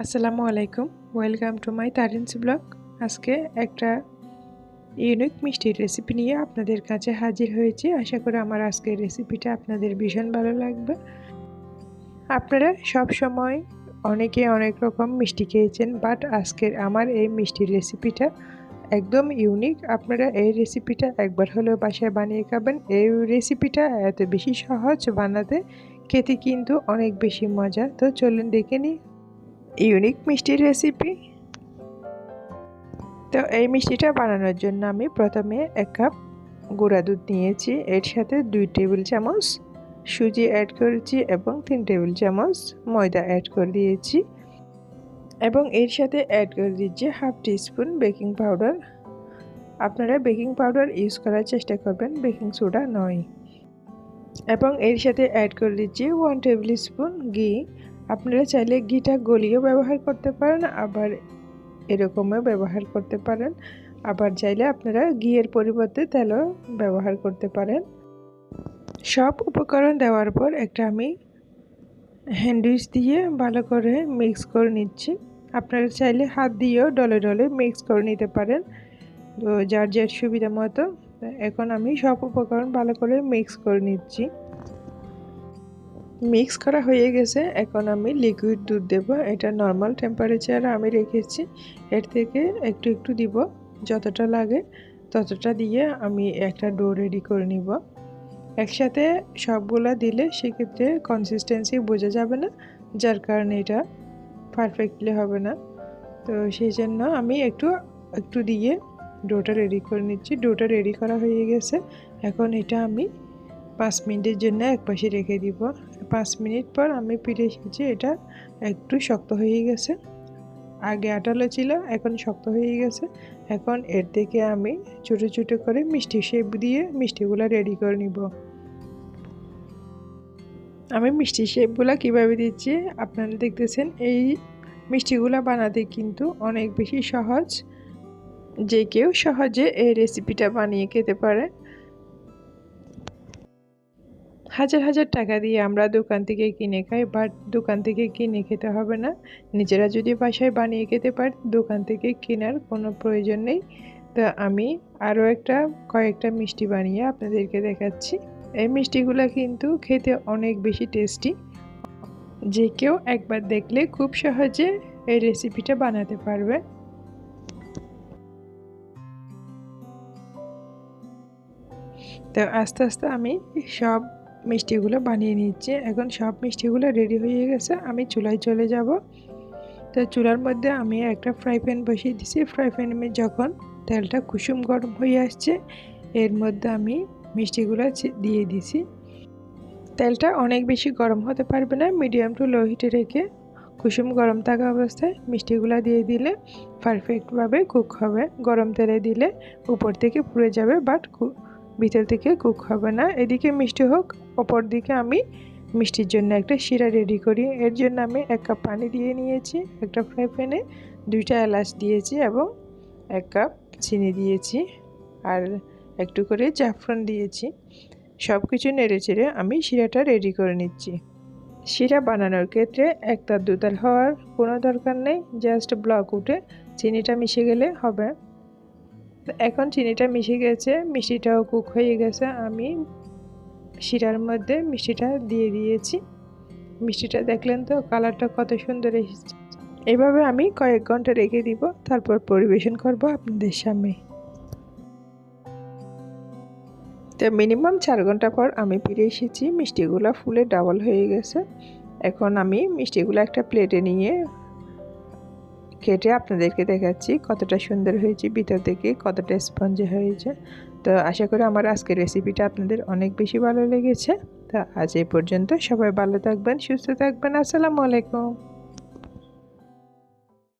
আসসালামু আলাইকুম। Welcome to my Tarin's blog আজকে একটা ইউনিক মিষ্টির রেসিপি নিয়ে আপনাদের কাছে হাজির হয়েছি। আশা করি আমার আজকের রেসিপিটা আপনাদের ভীষণ ভালো লাগবে। আপনারা সব সময় অনেকে অনেক রকম মিষ্টি খেয়েছেন বাট আজকের আমার এই মিষ্টির রেসিপিটা একদম ইউনিক আপনারা এই রেসিপিটা একবার হলেও বাসায় বানিয়ে খাবেন। এই রেসিপিটা এত বেশি সহজ বানাতে খেতে কিন্তু অনেক বেশি মজা তো চলুন দেখে নিই। ইউনিক মিষ্টির রেসিপি তো এই মিষ্টিটা বানানোর জন্য আমি প্রথমে এক কাপ গুঁড়া দুধ নিয়েছি। এর সাথে দুই টেবিল চামচ সুজি অ্যাড করেছি এবং তিন টেবিল চামচ ময়দা অ্যাড করে দিয়েছি। এবং এর সাথে অ্যাড করে দিচ্ছি হাফ টিস্পুন বেকিং পাউডার আপনারা বেকিং পাউডার ইউজ করার চেষ্টা করবেন বেকিং সোডা নয়। এবং এর সাথে অ্যাড করে দিচ্ছি ওয়ান টেবিল স্পুন ঘি আপনারা চাইলে ঘিটা গলিও ব্যবহার করতে পারেন, আবার এরকমও ব্যবহার করতে পারেন। আবার চাইলে আপনারা ঘিয়ের পরিবর্তে তেলও ব্যবহার করতে পারেন। সব উপকরণ দেওয়ার পর একটা আমি হ্যান্ডউইচ দিয়ে ভালো করে মিক্স করে নিচ্ছি। আপনারা চাইলে হাত দিয়েও ডলে ডলে মিক্স করে নিতে পারেন। তো যার যার সুবিধা মতো, এখন আমি সব উপকরণ ভালো করে মিক্স করে নিচ্ছি। মিক্স করা হয়ে গেছে। এখন আমি লিকুইড দুধ দেব। এটা নর্মাল টেম্পারেচার আমি রেখেছি। এর থেকে একটু একটু দিব। যতটা লাগে ততটা দিয়ে আমি একটা ডো রেডি করে নিব। একসাথে সবগুলা দিলে সেক্ষেত্রে কনসিস্টেন্সি বোঝা যাবে না, যার কারণে এটা পারফেক্টলি হবে না। তো সেই জন্য আমি একটু একটু দিয়ে ডোটা রেডি করে নিচ্ছি। ডোটা রেডি করা হয়ে গেছে। এখন এটা আমি পাঁচ মিনিটের জন্য এক পাশে রেখে দিব। পাঁচ মিনিট পর আমি ফিরে এসেছি এটা একটু শক্ত হয়ে গেছে। আগে আটালো ছিল, এখন শক্ত হয়ে গেছে। এখন এর থেকে আমি ছোটো ছোটো করে মিষ্টি শেপ দিয়ে মিষ্টিগুলো রেডি করে নিব। আমি মিষ্টি শেপগুলো কীভাবে দিচ্ছি? আপনারা দেখতেছেন, এই মিষ্টিগুলো বানাতে কিন্তু অনেক বেশি সহজ। যে কেউ সহজে এই রেসিপিটা বানিয়ে খেতে পারে। হাজার হাজার টাকা দিয়ে আমরা দোকান থেকে কিনে খাই বাট দোকান থেকে কিনে খেতে হবে না। নিজেরা যদি বাসায় বানিয়ে খেতে পারি, দোকান থেকে কেনার কোনো প্রয়োজন নেই। তো আমি আরও একটা, কয়েকটা মিষ্টি বানিয়ে আপনাদেরকে দেখাচ্ছি। এই মিষ্টিগুলো কিন্তু খেতে অনেক বেশি টেস্টি যে কেউ একবার দেখলে খুব সহজে এই রেসিপিটা বানাতে পারবে। তো আস্তে আস্তে আমি সব মিষ্টিগুলো বানিয়ে নিচ্ছি। এখন সব মিষ্টিগুলো রেডি হয়ে গেছে। আমি চুলায় চলে যাব। তো চুলার মধ্যে আমি একটা ফ্রাই প্যান বসিয়ে দিছি। ফ্রাই প্যানে যখন তেলটা কুসুম গরম হয়ে আসছে, এর মধ্যে আমি মিষ্টিগুলো দিয়ে দিছি। তেলটা অনেক বেশি গরম হতে পারবে না। মিডিয়াম টু লো হিটে রেখে কুসুম গরম থাকা অবস্থায় মিষ্টিগুলো দিয়ে দিলে পারফেক্টভাবে কুক হবে। গরম তেলে দিলে উপর থেকে পুড়ে যাবে বাট ভিতর থেকে কুক হবে না। এদিকে মিষ্টি হোক অপর দিকে আমি মিষ্টির জন্য একটা শিরা রেডি করি। এর জন্য আমি এক কাপ পানি দিয়ে নিয়েছি, একটা ফ্রাই প্যানে দুইটা এলাচ দিয়েছি এবং এক কাপ চিনি দিয়েছি আর একটু করে জাফরান দিয়েছি। সব কিছু নেড়ে চেড়ে আমি শিরাটা রেডি করে নিচ্ছি। শিরা বানানোর ক্ষেত্রে একটা দুতাল হওয়ার কোনো দরকার নেই জাস্ট ব্লক উঠে চিনিটা মিশে গেলে হবে। এখন চিনিটা মিশে গেছে, মিষ্টিটাও কুক হয়ে গেছে। আমি শিরার মধ্যে মিষ্টিটা দিয়ে দিয়েছি। মিষ্টিটা দেখলেন তো, কালারটা কত সুন্দর এসেছে। এভাবে আমি কয়েক ঘণ্টা রেখে দিব, তারপর পরিবেশন করব আপনাদের সামনে। তো মিনিমাম চার ঘণ্টা পর আমি ফিরে এসেছি। মিষ্টিগুলো ফুলে ডাবল হয়ে গেছে। এখন আমি মিষ্টিগুলো একটা প্লেটে নিয়ে কেটে আপনাদেরকে দেখাচ্ছি কতটা সুন্দর হয়েছে, ভিতর থেকে কতটা স্পঞ্জে হয়েছে। তো আশা করি আমার আজকের রেসিপিটা আপনাদের অনেক বেশি ভালো লেগেছে। তো আজ এই পর্যন্ত সবাই ভালো থাকবেন, সুস্থ থাকবেন। আসসালামু আলাইকুম।